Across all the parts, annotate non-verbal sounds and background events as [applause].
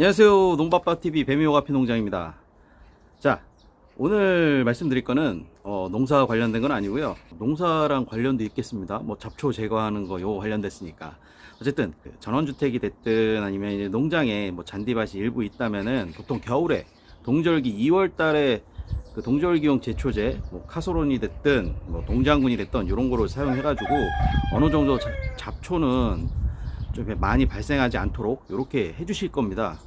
안녕하세요. 농밥밥TV 뱀이오가피 농장입니다. 자, 오늘 말씀드릴 거는 어, 농사 관련된 건 아니고요. 농사랑 관련도 있겠습니다. 뭐 잡초 제거하는 거 요거 관련됐으니까. 어쨌든 그 전원주택이 됐든 아니면 이제 농장에 뭐 잔디밭이 일부 있다면은 보통 겨울에 동절기 2월 달에 그 동절기용 제초제 뭐 카소론이 됐든 뭐 동장군이 됐든 이런 거를 사용해 가지고 어느 정도 잡- 잡초는 좀 많이 발생하지 않도록 이렇게 해주실 겁니다.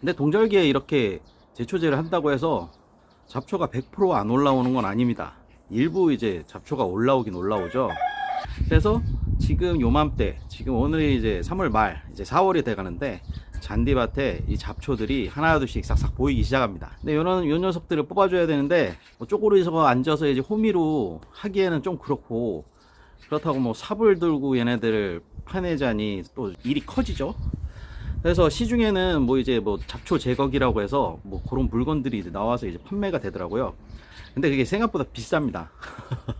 근데 동절기에 이렇게 제초제를 한다고 해서 잡초가 100%안 올라오는 건 아닙니다. 일부 이제 잡초가 올라오긴 올라오죠. 그래서 지금 요맘때, 지금 오늘이 이제 3월 말, 이제 4월이 돼 가는데 잔디밭에 이 잡초들이 하나둘씩 싹싹 보이기 시작합니다. 근데 요런 요 녀석들을 뽑아줘야 되는데 뭐 쪼그리서 앉아서 이제 호미로 하기에는 좀 그렇고 그렇다고 뭐 삽을 들고 얘네들을 파내자니 또 일이 커지죠. 그래서 시중에는 뭐 이제 뭐 잡초 제거기라고 해서 뭐 그런 물건들이 나와서 이제 판매가 되더라고요. 근데 그게 생각보다 비쌉니다.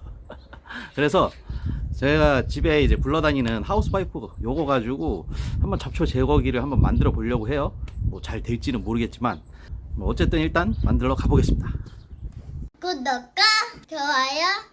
[laughs] 그래서 제가 집에 이제 굴러다니는 하우스파이프 요거 가지고 한번 잡초 제거기를 한번 만들어 보려고 해요. 뭐 잘 될지는 모르겠지만 뭐 어쨌든 일단 만들러 가보겠습니다. 구독과 좋아요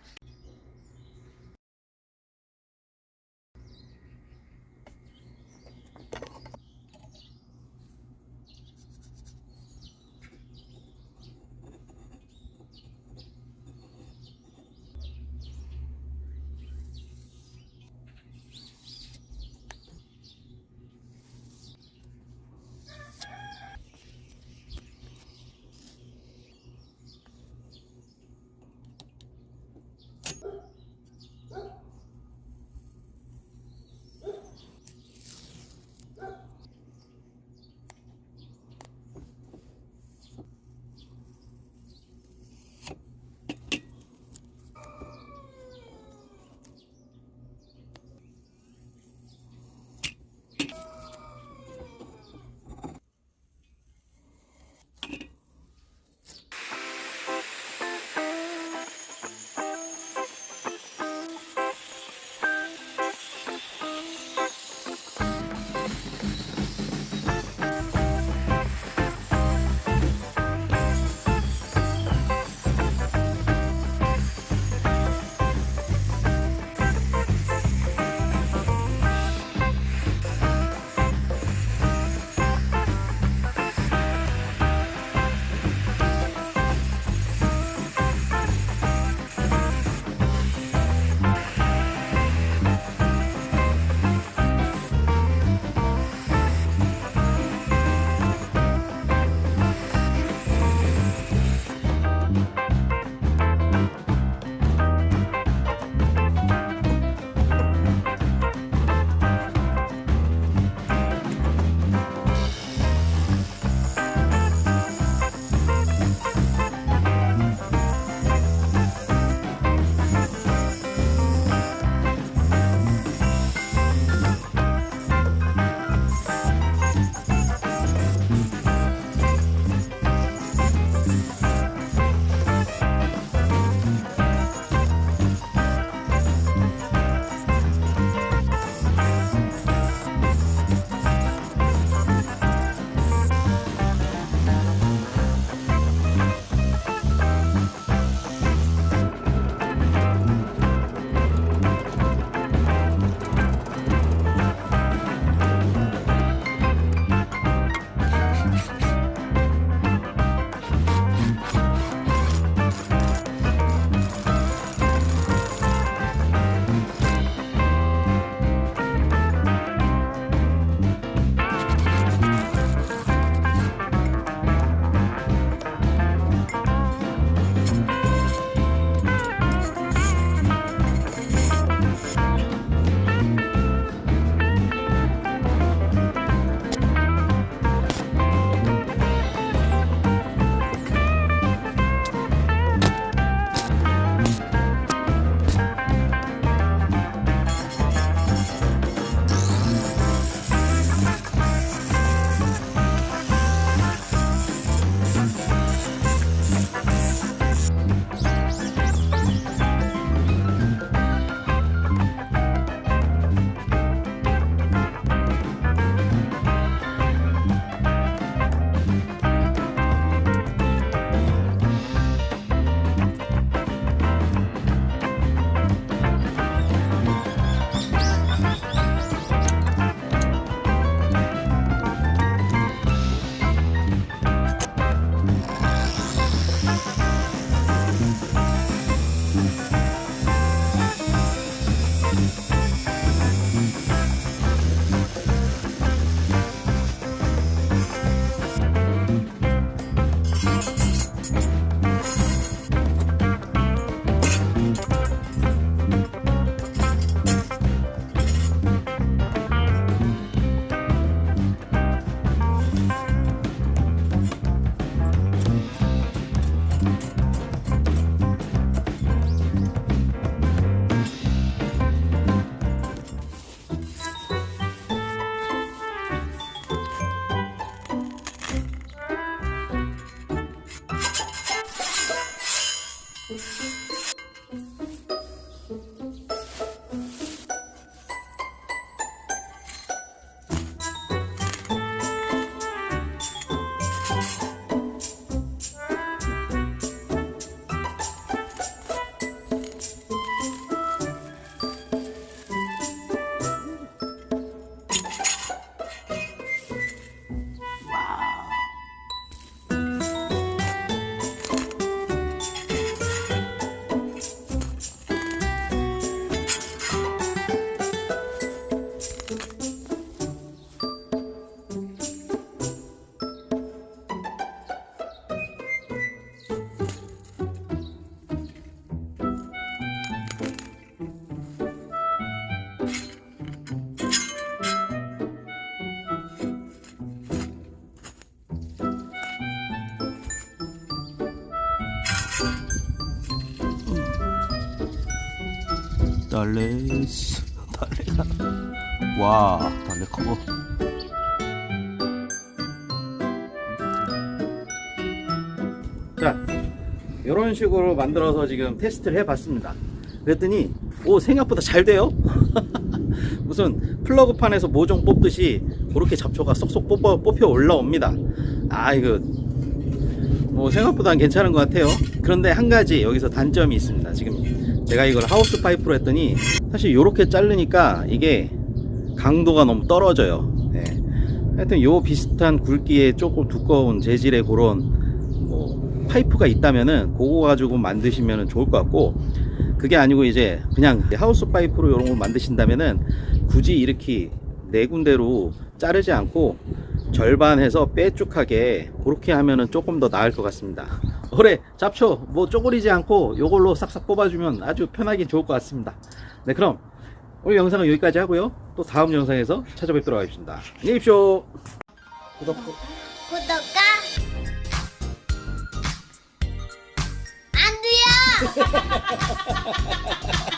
달래스 달래가 와 달래 커 자, 이런 식으로 만들어서 지금 테스트를 해봤습니다. 그랬더니 오 생각보다 잘 돼요. [laughs] 무슨 플러그판에서 모종 뽑듯이 그렇게 잡초가 쏙쏙 뽑아, 뽑혀 올라옵니다. 아 이거 뭐 생각보다는 괜찮은 것 같아요. 그런데 한 가지 여기서 단점이 있습니다. 지금 제가 이걸 하우스 파이프로 했더니 사실 이렇게 자르니까 이게 강도가 너무 떨어져요. 네. 하여튼 요 비슷한 굵기에 조금 두꺼운 재질의 그런 뭐 파이프가 있다면은 그거 가지고 만드시면 좋을 것 같고 그게 아니고 이제 그냥 하우스 파이프로 이런 거 만드신다면은 굳이 이렇게 네 군데로 자르지 않고 절반해서 빼쭉하게 그렇게 하면은 조금 더 나을 것 같습니다. 올해 잡초 뭐 쪼그리지 않고 요걸로 싹싹 뽑아주면 아주 편하긴 좋을 것 같습니다. 네 그럼 오늘 영상은 여기까지 하고요. 또 다음 영상에서 찾아뵙도록 하겠습니다. 안녕히 계십시오. 구독. 구독과 [laughs] 안 돼요. [laughs]